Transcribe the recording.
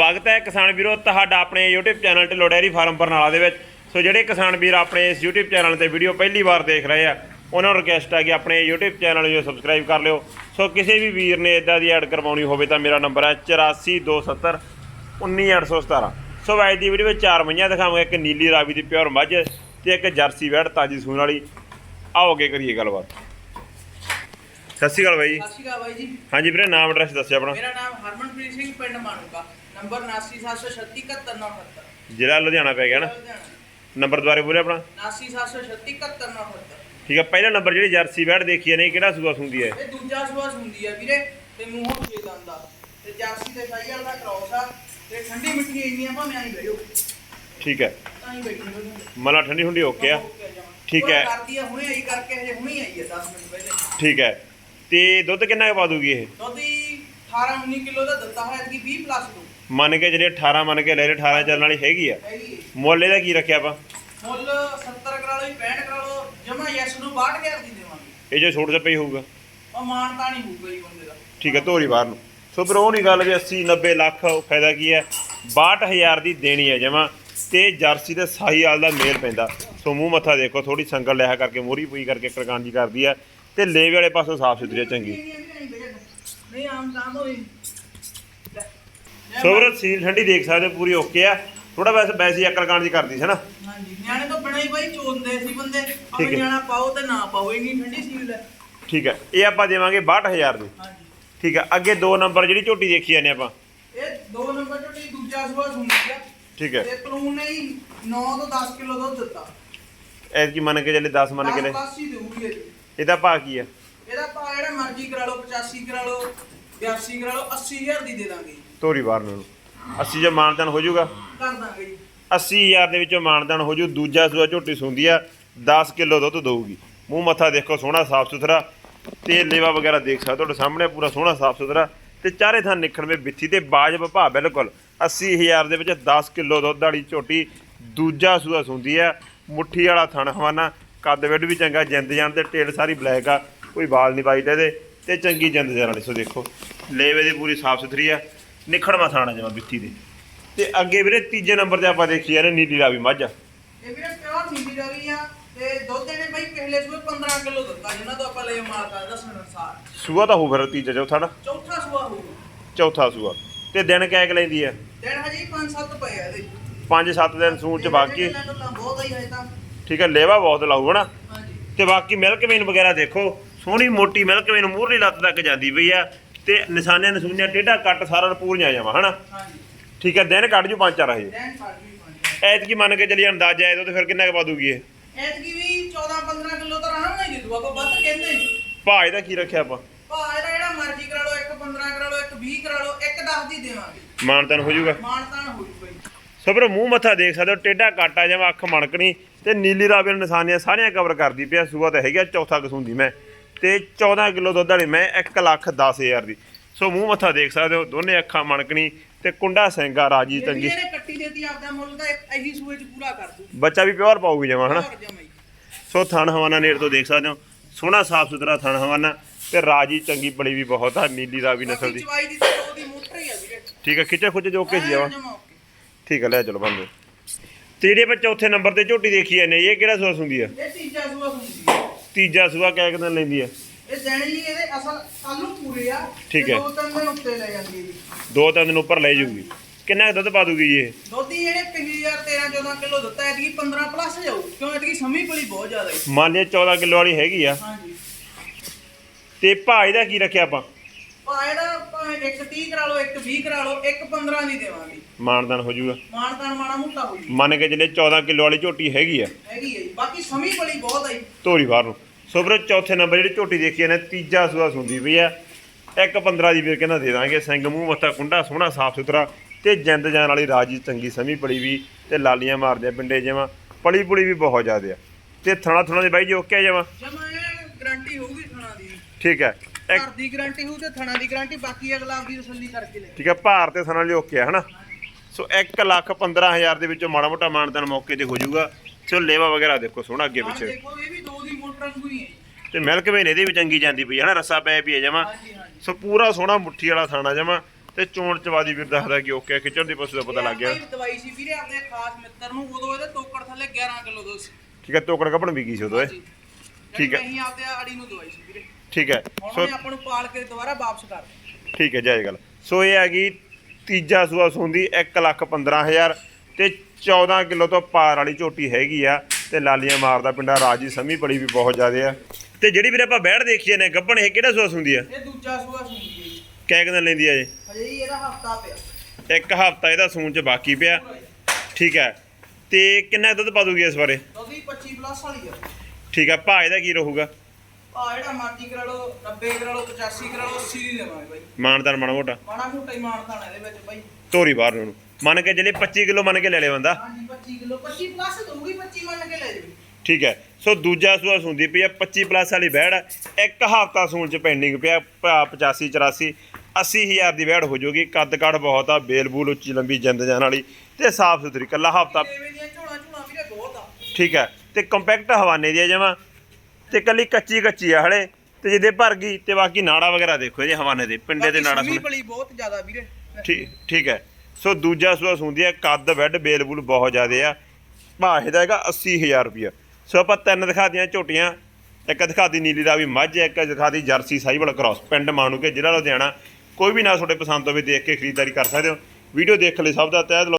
ਸਵਾਗਤ ਹੈ ਕਿਸਾਨ ਵੀਰੋ ਤੁਹਾਡਾ ਆਪਣੇ YouTube channel Dhillon dairy farm Barnala ਦੇ ਵਿੱਚ। ਸੋ ਜਿਹੜੇ ਕਿਸਾਨ ਵੀਰ ਆਪਣੇ ਇਸ YouTube ਚੈਨਲ ਤੇ ਵੀਡੀਓ ਪਹਿਲੀ ਵਾਰ ਦੇਖ ਰਹੇ ਆ ਉਹਨਾਂ ਨੂੰ ਰਿਕਵੈਸਟ ਹੈ ਕਿ ਆਪਣੇ YouTube ਚੈਨਲ ਨੂੰ ਸਬਸਕ੍ਰਾਈਬ ਕਰ ਲਿਓ। ਸੋ ਕਿਸੇ ਵੀ ਵੀਰ ਨੇ ਇਦਾਂ ਦੀ ਐਡ ਕਰਵਾਉਣੀ ਹੋਵੇ ਤਾਂ ਮੇਰਾ ਨੰਬਰ ਹੈ 8427 19817 ਸੋ ਅੱਜ ਦੀ ਵੀਡੀਓ ਵਿੱਚ ਚਾਰ ਮਈਆਂ ਦਿਖਾਵਾਂਗੇ ਇੱਕ ਨੀਲੀ ਰਾਵੀ ਦੀ ਪਿਓਰ ਮੱਝ ਤੇ ਇੱਕ ਜਰਸੀ ਵੈੜ ਤਾਜੀ ਸੂਣ ਵਾਲੀ। ਆਓ ਅੱਗੇ ਕਰੀਏ ਗੱਲਬਾਤ। ਸਤਿ ਸ਼੍ਰੀ ਅਕਾਲ ਬਾਈ ਸਤਿ ਸ਼੍ਰੀ ਅਕਾਲ ਬਾਈ ਜੀ। ਹਾਂਜੀ ਵੀਰੇ ਨਾਮ ਐਡਰੈਸ ਦੱਸਿਓ ਆਪਣਾ। ਮੇਰਾ ਨਾਮ ਹਰਮਨਪ੍ਰੀਤ ਸਿੰਘ ਪਿੰਡ ਮਾਨੂਕਾ ਨੰਬਰ 7976376978 ਜ਼ਿਲ੍ਹਾ ਲੁਧਿਆਣਾ ਪੈ ਗਿਆ ਨਾ। ਨੰਬਰ ਦੁਬਾਰੇ ਬੋਲੇ ਆਪਣਾ। 7976376978 ਠੀਕ ਹੈ ਪਹਿਲਾ ਨੰਬਰ ਜਿਹੜੀ ਜਰਸੀ ਵੈੜ ਦੇਖੀ ਹੈ ਨਹੀਂ ਕਿਹੜਾ ਸੂਆ ਸੁੰਦੀ ਹੈ ਇਹ? ਦੂਜਾ ਸੁਆਸ ਹੁੰਦੀ ਆ ਵੀਰੇ ਤੇ ਮੂੰਹੋਂ ਛੇ ਦੰਦ ਆ। ਤੇ ਜਰਸੀ ਤੇ ਸਾਈਅਲ ਦਾ ਕ੍ਰੋਸ ਆ ਤੇ ਠੰਡੀ ਮਿੱਠੀ ਇੰਨੀਆਂ ਭਾਵੇਂ ਆਈ ਬੈਠੋ ਠੀਕ ਹੈ ਤਾਂ ਹੀ ਬੈਠੀ ਮਲਾ ਠੰਡੀ ਹੁੰਡੀ ਓਕੇ ਆ। ਠੀਕ ਹੈ। ਕਰਦੀ ਆ ਹੁਣੇ ਆਈ ਕਰਕੇ ਹਜੇ ਹੁਣੇ ਆਈ ਆ 10 ਮਿੰਟ ਪਹਿਲੇ। ਠੀਕ ਹੈ ਤੇ ਦੁੱਧ ਕਿੰਨਾ ਕੁ ਪਾ ਦੂਗੀ ਇਹ? ਦੁੱਧੀ 18 19 ਕਿਲੋ ਦਾ ਦਿੱਤਾ ਹੋਇਆ ਕਿ 20 ਪਲੱਸ ਦੋ। ਮੰਨ ਕੇ ਜਿਹੜੇ 18 ਮੰਨ ਕੇ ਲੈ ਲੈ 18 ਚੱਲਣ ਵਾਲੀ ਹੈਗੀ ਆ। ਮੁੱਲ ਇਹਦਾ ਕੀ ਰੱਖਿਆ ਆਪਾਂ? ਮੁੱਲ 70 ਕਰਾ ਲਓ 65 ਕਰਾ ਲਓ ਜਮਾ ਯੈਸ ਨੂੰ 62000 ਦੀ ਦੇਵਾਂਗੇ। ਇਹ ਜੋ ਛੋਟ ਤੇ ਪਈ ਹੋਊਗਾ। ਉਹ ਮਾਨਤਾ ਨਹੀਂ ਹੋਊਗਾ ਜੀ ਬੰਦੇ ਦਾ। ਠੀਕ ਹੈ ਧੋਰੀ ਬਾਹਰ ਨੂੰ। ਸੋ ਪਰ ਉਹ ਨਹੀਂ ਗੱਲ ਵੀ 80 90 ਲੱਖ ਫਾਇਦਾ ਕੀ ਹੈ? 62000 ਦੀ ਦੇਣੀ ਹੈ ਜਮਾ ਤੇ ਜਰਸੀ ਤੇ ਸਾਈ ਵਾਲ ਦਾ ਮੇਲ ਪੈਂਦਾ। ਸੋ ਮੂੰਹ ਮੱਥਾ ਦੇਖੋ ਥੋੜੀ ਸੰਗਲ ਲਿਆ ਕਰਕੇ ਮੋਰੀ ਪੂਈ ਕਰਕੇ ਕਰਕਾਨ ਜੀ ਕਰਦੀ ਆ ਤੇ ਲੇਵੇ ਵਾਲੇ ਪਾਸੋਂ ਸਾਫ਼ ਸੁਥਰੀ ਚੰਗੀ। ਨਹੀਂ ਆਮ ਕੰਮ ਹੋਈ। ਸੋਵਰ ਸੀਲ ਠੰਡੀ ਦੇਖ ਸਕਦੇ ਹੋ, ਪੂਰੀ ਓਕੇ ਆ। ਥੋੜਾ ਵੈਸੇ ਵੈਸੇ ਅਕਲਕਾਨ ਜੀ ਕਰਦੀ ਸੀ ਨਾ? ਹਾਂਜੀ ਨਿਆਣੇ ਤੋਂ ਬਿਨਾਂ ਹੀ ਬਾਈ ਚੋਂਦੇ ਸੀ ਬੰਦੇ। ਠੀਕ ਆਪੇ ਹੈ। ਨਿਆਣਾ ਪਾਓ ਤੇ ਨਾ ਪਾਓ ਇੰਨੀ ਠੰਡੀ ਸੀਲ ਹੈ। ਠੀਕ ਹੈ ਇਹ ਆਪਾਂ ਦੇਵਾਂਗੇ 62000 ਦੀ ਹਾਂਜੀ। ਠੀਕ ਹੈ ਅੱਗੇ ਦੋ ਨੰਬਰ ਜਿਹੜੀ ਝੋਟੀ ਦੇਖੀ ਜਾਂਦੇ ਆਪਾਂ। ਇਹ ਦੋ ਨੰਬਰ ਝੋਟੀ ਦੂਜਾ ਸੂਆ ਸੁਣਦੀ ਆ। ਠੀਕ ਹੈ। ਤੇ ਪਲੂਨ ਨੇ ਹੀ 9 ਤੋਂ 10 ਕਿਲੋ ਦੁੱਧ ਦਿੱਤਾ। ਐਤਕੀ ਮੰਨ ਕੇ ਚੱਲੇ 10 ਮੰਨ ਕੇ ਲੈ 10 ਹੀ ਦੇਊਗੀ ਇਹ। ਇਹਦਾ ਭਾਅ ਕੀ ਆ ਇਹਦਾ ਪਾ ਜਿਹੜਾ ਮਰਜ਼ੀ ਕਰਾ ਲਓ 85 ਕਰਾ ਲਓ 82 ਕਰਾ ਲਓ 80000 ਦੀ ਦੇ ਦਾਂਗੇ। ਤੋਰੀ ਬਾਹਰ ਨੂੰ। 80 ਜੋ ਮਾਨਦਾਨ ਹੋ ਜਾਊਗਾ। ਕਰ ਦਾਂਗੇ ਜੀ 80000 ਦੇ ਵਿੱਚੋਂ ਮਾਨਦਾਨ ਹੋ ਜੂ ਦੂਜਾ ਸੂਆ ਝੋਟੀ ਸੁੰਦੀ ਆ 10 ਕਿਲੋ ਦੁੱਧ ਦਊਗੀ। ਮੂੰਹ ਮੱਥਾ ਦੇਖੋ ਸੋਹਣਾ ਸਾਫ਼ ਸੁਥਰਾ ਤੇ ਲੇਵਾ ਵਗੈਰਾ ਦੇਖ ਸਕਦੇ ਤੁਹਾਡੇ ਸਾਹਮਣੇ ਪੂਰਾ ਸੋਹਣਾ ਸਾਫ਼ ਸੁਥਰਾ ਤੇ ਚਾਰੇ ਥਾਂ ਨਿਕਲਵੇਂ ਬਿੱਥੀ ਤੇ ਬਾਜਬ ਭਾਅ ਬਿਲਕੁਲ। 80000 ਦੇ ਵਿੱਚ 10 ਕਿਲੋ ਦੁੱਧ ਵਾਲੀ ਝੋਟੀ ਦੂਜਾ ਸੂਆ ਸੁੰਦੀ ਆ ਮੁੱਠੀ ਵਾਲਾ ਥਣ ਹਵਾਨਾ ਕੱਦ ਵਿੱਡ ਵੀ ਚੰਗਾ ਜਿੰਦ ਜਾਣ ਤੇ ਟੇਲ ਸਾਰੀ ਬਲੈਕ ਆ ਕੋਈ ਵਾਲ ਨਹੀਂ ਵਾਈਟ ਇਹਦੇ ਤੇ ਚੰਗੀ ਜਿੰਦ ਜਾਣ ਵਾਲੀ। ਸੋ ਦੇਖੋ ਲੇਵੇ ਦੀ ਪੂਰੀ ਸਾਫ਼ ਸੁਥਰੀ ਆ ਨਿਖੜਵਾ ਥਾਣਾ ਜਮਾ ਬਿੱਥੀ ਦੇ। ਤੇ ਅੱਗੇ ਵੀਰੇ ਤੀਜੇ ਨੰਬਰ ਤੇ ਆਪਾਂ ਦੇਖੀ ਜਾਂਦੇ ਨੀਲੀ ਰਾਵੀ ਮੱਝ। ਇਹ ਵੀਰੇ ਪਿਓਰ ਨੀਲੀ ਰਵੀ ਆ ਤੇ ਦੁੱਧ ਇਹਨੇ ਬਾਈ ਪਹਿਲੇ ਸੂਏ 15 ਕਿਲੋ ਦਿੱਤਾ ਜਿਨ੍ਹਾਂ ਤੋਂ ਆਪਾਂ ਲੈ ਮਾਰਦਾ ਦੱਸਣ ਅਨਸਾਰ। ਸੂਆ ਤਾਂ ਹੋ ਫਿਰ ਤੀਜਾ ਚੌਥਾ ਨਾ? ਚੌਥਾ ਸੂਆ ਹੋਊਗਾ ਚੌਥਾ ਸੂਆ। ਤੇ ਦਿਨ ਕੈਕ ਲੈਂਦੀ ਆ? ਦਿਨ ਹਜੇ 5-7 ਪਏ ਆ ਇਹਦੇ। 5-7 ਦਿਨ ਸੂਣ ਚ ਬਾਕੀ ਇਹਨਾਂ ਤੋਂ ਤਾਂ ਬਹੁਤ ਹੀ ਹੈ ਤਾਂ। ਠੀਕ ਹੈ ਲੇਵਾ ਬਹੁਤ ਲਾਊ ਹਨਾ? ਹਾਂਜੀ। ਤੇ ਬਾਕੀ ਮਿਲਕ ਵੇਨ ਵਗੈਰਾ ਦੇਖੋ ਸੋਹਣੀ ਮੋਟੀ ਮਿਲਕ ਵੇਨ ਮੂਹਰਲੀ ਲੱਤ ਤੱਕ ਜਾਂਦੀ ਪਈ ਆ। ਤੇ ਨਿਸ਼ਾਨੇ ਨਸੂਨੀਆਂ ਟੇਢਾ ਕੱਟ ਸਾਰਾ ਪੂਰੀਆਂ ਜਾਵਾਂ ਹਨਾ? ਹਾਂਜੀ। ਠੀਕ ਹੈ ਦਿਨ ਕੱਢ ਜੂ ਪੰਜ ਚਾਰ ਪਾਣੀ ਐਤਕੀ ਮੰਨ ਕੇ ਚੱਲੀ ਅੰਦਾਜ਼ਾ ਇਹਦਾ ਤੇ ਫਿਰ ਕਿੰਨਾ ਕੁ ਪਾ ਦੂਗੀ ਇਹ? ਐਤਕੀ ਵੀ 14-15 ਕਿਲੋ ਤਾਂ ਨਾਲ ਹੀ ਦੇ ਦੂਗਾ ਕੋ ਵੱਧ ਕਹਿੰਦੇ ਨਹੀਂ ਭਾਅ ਇਹਦਾ ਕੀ ਰੱਖਿਆ ਆਪਾਂ? ਭਾ ਇਹਦਾ ਜਿਹੜਾ ਮਰਜ਼ੀ ਕਰਾ ਲਓ ਇੱਕ 15 ਕਰਾ ਲਓ ਇੱਕ 20 ਕਰਾ ਲਓ ਇੱਕ 10 ਦੀ ਦੇਵਾਂਗੇ। ਮਾਨਤਨ ਹੋ ਜਾਊਗਾ। ਮਾਨਤਾਨ ਹੋ ਜੂ ਬਈ। ਸੋ ਵੀਰੋ ਮੂੰਹ ਮੱਥਾ ਦੇਖ ਸਕਦੇ ਹੋ ਟੇਢਾ ਕਾਟਾ ਜਿਵੇਂ ਅੱਖ ਮਣਕਣੀ ਤੇ ਨੀਲੀ ਰਾਵੀ ਨੂੰ ਨਿਸ਼ਾਨੀਆਂ ਸਾਰੀਆਂ ਕਵਰ ਕਰਦੀ ਪਿਆ ਸੂਆ ਤਾਂ ਹੈਗਾ ਚੌਥਾ ਕਸੂੰਦੀ ਮੈਂ। ਤੇ 14 ਕਿਲੋ ਦੁੱਧ ਵਾਲੀ ਮੈਂ 1 ਲੱਖ 10000 ਦੀ। ਸੋ ਮੂੰਹ ਮੱਥਾ ਦੇਖ ਸਕਦੇ ਹੋ ਦੋਨੇ ਅੱਖਾਂ ਮਣਕਣੀ ਤੇ ਕੁੰਡਾ ਸਿੰਘਾ ਰਾਜੀ ਵੀ ਚੰਗੀ। ਇਹਨੇ ਕੱਟੀ ਦੇਤੀ ਆਪਦਾ ਮੁੱਲ ਤਾਂ ਇੱਕ ਇਹੀ ਸੂਏ ਚ ਪੂਰਾ ਕਰ ਦੂ। ਬੱਚਾ ਵੀ ਪਿਓਰ ਪਾਊਗੀ ਜਮਾ ਹਨਾ? ਸੋ ਥਣ ਹਵਾਨਾ ਨੇੜ ਤੋਂ ਦੇਖ ਸਕਦੇ ਹੋ ਸੋਹਣਾ ਸਾਫ਼ ਸੁਥਰਾ ਥਣ ਹਵਾਨਾ ਤੇ ਰਾਜੀ ਚੰਗੀ ਬੜੀ ਵੀ ਬਹੁਤ ਆ ਨੀਲੀ ਰਾਵੀ ਨਸਲ ਦੀ। ਚਵਾਈ ਦੀ ਤਾਂ ਉਹਦੀ ਮੋਟਰ ਹੀ ਆ ਵੀਰੇ। ਠੀਕ ਹੈ ਖਿੱਚੇ ਖੁੱਚੇ ਜੋ ਕੇ ਸੀ ਜਾਵਾ ਜਮਾ ਠੀਕ ਹੈ ਲੈ ਚਲੋ ਬੰਦੇ। ਤੇ ਜਿਹੜੇ ਆਪਾਂ ਚੌਥੇ ਨੰਬਰ ਤੇ ਝੋਟੀ ਦੇਖੀ ਜਾਂਦੇ ਇਹ ਕਿਹੜਾ ਸੂਆ ਹੁੰਦੀ ਆ? ਇਹ ਤੀਜਾ ਸੂਆ ਹੁੰਦੀ ਤੀਜਾ ਸੂਆ ਕਿਆ ਕਿਦਾਂ ਲੈਂਦੀ ਆ? ਇਹ ਜਣੀ ਜੀ ਇਹਦੇ ਅਸਲ ਕੱਲੂ ਪੂਰੇ ਆ ਠੀਕ ਤੇ ਹੈ। ਦੋ ਤਿੰਨ ਦਿਨ ਉੱਤੇ ਲੈ ਜਾਂਦੀ ਹੈ ਜੀ ਦੋ ਤਿੰਨ ਦਿਨ ਉੱਪਰ ਲੈ ਜਾਊਗੀ। ਕਿੰਨਾ ਕੁ ਦੁੱਧ ਪਾ ਦੂਗੀ ਜੀ ਇਹ? ਦੋਦੀ ਇਹਨੇ 5000 13 14 ਕਿਲੋ ਦਿੱਤਾ ਐਤਕੀ 15 ਪਲੱਸ ਜਾਊ ਕਿਉਂ ਐਤਕੀ ਸਮੀ ਪਲੀ ਬਹੁਤ ਜ਼ਿਆਦਾ ਹੈ ਮੰਨ ਲਿਆ 14 ਕਿਲੋ ਵਾਲੀ ਹੈਗੀ ਆ। ਹਾਂਜੀ। ਤੇ ਭਾਅ ਇਹਦਾ ਕੀ ਰੱਖਿਆ ਆਪਾਂ? ਭਾ ਇਹਦਾ ਭਾਵੇਂ ਇੱਕ 30 ਕਰਾ ਲਓ ਇੱਕ 20 ਕਰਾ ਲਓ ਇੱਕ 15 ਦੀ ਦੇਵਾਂਗੇ। ਮਾਨਦਾਨ ਹੋ ਜਾਊਗਾ। ਮਾਨਤਾਨ ਮਾਣਾ ਮੋਟਾ ਹੋ ਜੀ ਮੰਨ ਕੇ ਚੱਲੇ 14 ਕਿਲੋ ਵਾਲੀ ਝੋਟੀ ਹੈਗੀ ਆ। ਹੈਗੀ ਹੈ ਬਾਕੀ ਸਮੀ ਪਲੀ ਬਹੁਤ ਜੀ। ਧੋਰੀ ਬਾਹਰ ਨੂੰ। ਸੋ ਵੀਰੋ ਚੌਥੇ ਨੰਬਰ ਜਿਹੜੀ ਝੋਟੀ ਦੇਖੀ ਨੇ ਤੀਜਾ ਸੂਆ ਸੁੰਦੀ ਪਈ ਆ। ਇੱਕ 15 ਦੀ ਵੀਰ ਕਹਿੰਦਾ ਦੇ ਦਾਂਗੇ ਸਿੰਘ ਮੂੰਹ ਮੱਥਾ ਕੁੰਡਾ ਸੋਹਣਾ ਸਾਫ਼ ਸੁਥਰਾ ਤੇ ਜਿੰਦ ਜਾਨ ਵਾਲੀ ਰਾਜੀ ਚੰਗੀ ਸਮੀ ਪੜੀ ਵੀ ਤੇ ਲਾਲੀਆਂ ਮਾਰਦੇ ਆ ਪਿੰਡੇ ਜਿਵੇਂ ਪਲੀ ਪੁਲੀ ਵੀ ਬਹੁਤ ਜ਼ਿਆਦੇ ਆ। ਤੇ ਥਣਾ ਥਣਾ ਦੇ ਬਾਈ ਜੀ ਓਕੇ ਜਮਾ? ਜਮਾ ਇਹ ਗਾਰੰਟੀ ਹੋਊਗੀ ਥਣਾ ਦੀ। ਠੀਕ ਹੈ ਘਰ ਦੀ ਗਾਰੰਟੀ ਹੋਊ ਤੇ ਥਣਾ ਦੀ ਗਾਰੰਟੀ ਬਾਕੀ ਅਗਲਾ ਆਪਦੀ ਤਸੱਲੀ ਕਰਕੇ ਲੈ। ਠੀਕ ਹੈ ਭਾਰ ਤੇ ਥਣਾ ਲਈ ਓਕੇ ਆ ਹਨਾ? ਸੋ 1 ਲੱਖ 15000 ਦੇ ਵਿੱਚੋਂ ਮਾੜਾ ਮੋਟਾ ਮਾਨਤਨ ਮੌਕੇ ਤੇ ਹੋ ਜਾਊਗਾ। ਸੋ ਲੇਵਾ ਵਗੈਰਾ ਦੇਖੋ ਸੋਹਣਾ ਅੱਗੇ ਪਿੱਛੇ ਦੇਖੋ ਇਹ ਵੀ ਦੋ ਦੀ ਮੋਟਰ ਵਾਂਗੂ ਹੀ ਹੈ ਜੀ। ਤੇ ਮਿਲਕ ਵੇਨ ਇਹਦੇ ਵੀ ਚੰਗੀ ਜਾਂਦੀ ਪਈ ਹੈ ਨਾ ਰੱਸਾ ਪੈ ਪਈ ਹੈ ਜਮਾ ਹਾਂਜੀ ਹਾਂਜੀ ਸੋ ਪੂਰਾ ਸੋਹਣਾ ਮੁੱਠੀ ਵਾਲਾ ਥਾਣਾ ਜਮਾ ਤੇ ਚੋਣ ਚਵਾਦੀ ਵੀਰ ਦੱਸਦਾ ਕਿ ਓਕੇ ਖਿੱਚਣ ਦੀ ਪਸ਼ੂ ਦਾ ਪਤਾ ਲੱਗ ਗਿਆ ਇਹ ਆਪਾਂ ਹੀ ਦਵਾਈ ਸੀ ਵੀਰੇ ਆਪਣੇ ਖਾਸ ਮਿੱਤਰ ਨੂੰ ਉਦੋਂ ਇਹਦੇ ਤੋਕੜ ਥੱਲੇ 11 ਕਿਲੋ ਦੋ ਸੀ ਠੀਕ ਹੈ ਤੋਕੜ ਕੱਪਣ ਵੀ ਗਈ ਸੀ ਉਦੋਂ ਇਹ। ਠੀਕ ਹੈ। ਅਸੀਂ ਆਪਦੇ ਆੜੀ ਨੂੰ ਦਵਾਈ ਸੀ ਵੀਰੇ ਠੀਕ ਹੈ ਹੁਣ ਸੋ ਉਹਨੇ ਆਪਾਂ ਨੂੰ ਪਾਲ ਕੇ ਦੁਬਾਰਾ ਵਾਪਸ ਕਰ ਦਿੱਤੀ। ਠੀਕ ਹੈ ਜਾਇਜ਼ ਗੱਲ ਸੋ ਇਹ ਹੈਗੀ ਤੀਜਾ ਸੂਆ ਸੁੰਦੀ 1 ਲੱਖ 15000 ਤੇ 14 ਕਿਲੋ ਤੋਂ ਪਾਰ ਵਾਲੀ ਝੋਟੀ ਹੈਗੀ ਆ ਤੇ ਲਾਲੀਆਂ ਮਾਰਦਾ ਪਿੰਡਾ ਰਾਜੀ ਸਮੀ ਬੜੀ ਵੀ ਬਹੁਤ ਜ਼ਿਆਦੇ ਆ। ਤੇ ਜਿਹੜੀ ਵੀਰੇ ਆਪਾਂ ਬੈੜ ਦੇਖੀਏ ਨੇ ਗੱਭਣ ਇਹ ਕਿਹੜਾ ਸੂਆ ਸੁੰਦੀ ਆ? ਇਹ ਦੂਜਾ ਸੂਆ ਸੁਣੀ ਗਈ ਕਹਿ ਕਿੰਨਾ ਲੈਂਦੀ ਆ ਜੀ ਹਜੇ ਹੀ ਇਹਦਾ ਹਫਤਾ ਪਿਆ। ਇੱਕ ਹਫਤਾ ਇਹਦਾ ਸੂਣ ਚ ਬਾਕੀ ਪਿਆ। ਠੀਕ ਹੈ ਤੇ ਕਿੰਨਾ ਦੁੱਧ ਪਾ ਦੂਗੀ ਇਸ ਬਾਰੇ? ਉਹਦੀ 25 ਪਲੱਸ ਵਾਲੀ ਆ। ਠੀਕ ਹੈ ਭਾਅ ਇਹਦਾ ਕੀ ਰਹੂਗਾ? ਆ ਜਿਹੜਾ ਮਰਜ਼ੀ ਕਰਾ ਲਓ 90 ਕਰਾ ਲਓ 85 ਕਰਾ ਲਓ 80 ਦੀ ਦੇਵਾਂਗੇ ਬਾਈ। ਮਾਨਦਾਰ ਮਾੜਾ ਮੋਟਾ। ਮਾੜਾ ਮੋਟਾ ਹੀ ਮਾਨਤਾਨ ਇਹਦੇ ਵਿੱਚ ਬਾਈ। ਤੋਰੀ ਬਾਹਰ ਨੂੰ ਮੰਨ ਕੇ ਜਿਹੜੇ 25 ਕਿਲੋ ਮੰਨ ਕੇ ਲੈ ਲਿਆ ਬੰਦਾ। ਹਾਂਜੀ 25 ਕਿਲੋ। 25 ਪਲੱਸ ਦਊਗੀ 25 ਮੰਨ ਕੇ ਲੈ ਜਾਵੇ ਠੀਕ ਹੈ। ਸੋ ਦੂਜਾ ਸੂਆ ਸੁੰਦੀ ਪਈ ਆ 25 ਪਲੱਸ ਵਾਲੀ ਆ। ਇੱਕ ਹਫਤਾ ਸੂਣ ਚ ਪੈਂਡਿੰਗ ਪਿਆ ਭਾ 85 84 80000 ਦੀ ਵੈੜ ਹੋ ਜਾਊਗੀ ਕੱਦ ਕਾਠ ਬਹੁਤ ਆ ਬੇਲ ਬੂਲ ਉੱਚੀ ਲੰਬੀ ਜਿੰਦ ਜਾਨ ਵਾਲੀ ਤੇ ਸਾਫ਼ ਸੁਥਰੀ ਕੱਲਾ ਹਫਤਾ। ਠੀਕ ਹੈ। ਤੇ ਕੰਪੈਕਟ ਹਵਾਨੇ ਦੀ ਆ ਜਮਾ ਤੇ ਕੱਲੀ ਕੱਚੀ ਕੱਚੀ ਆ ਹਲੇ। ਤੇ ਜਿਹਦੇ ਭਰ ਗਈ ਤੇ ਬਾਕੀ ਨਾੜਾ ਵਗੈਰਾ ਦੇਖੋ ਜੀ ਹਵਾਨੇ ਦੇ ਪਿੰਡੇ ਬਾਕੀ ਨਾੜਾ ਸਮੀ ਸੁਣ ਬਲੀ ਬਹੁਤ ਜ਼ਿਆਦਾ ਵੀਰੇ। ਠੀਕ ਠੀਕ ਹੈ। ਸੋ ਦੂਜਾ ਸੂਆ ਸੁੰਦੀ ਹੈ ਕੱਦ ਬੈੱਡ ਬੇਲ ਬਹੁਤ ਜ਼ਿਆਦੇ ਆ। ਭਾਅ ਇਹਦਾ ਹੈਗਾ 80000 ਰੁਪਿਆ ਸੋ ਆਪਾਂ ਤਿੰਨ ਦਿਖਾਤੀਆਂ ਝੋਟੀਆਂ। ਇੱਕ ਦਿਖਾਦੀ ਨੀਲੀ ਦਾ ਵੀ ਮੱਝ ਹੈ, ਇੱਕ ਦਿਖਾਤੀ ਜਰਸੀ ਸਾਈਵਲ ਕ੍ਰਾਸ ਪਿੰਡ ਮਾਣੂਕੇ ਜ਼ਿਲ੍ਹਾ ਲੁਧਿਆਣਾ। ਕੋਈ ਵੀ ਨਾ ਤੁਹਾਡੇ ਪਸੰਦ ਹੋਵੇ ਦੇਖ ਕੇ ਖਰੀਦਦਾਰੀ ਕਰ ਸਕਦੇ ਹੋ। ਵੀਡੀਓ ਦੇਖ ਲਈ ਸਭ ਦਾ ਤਹਿ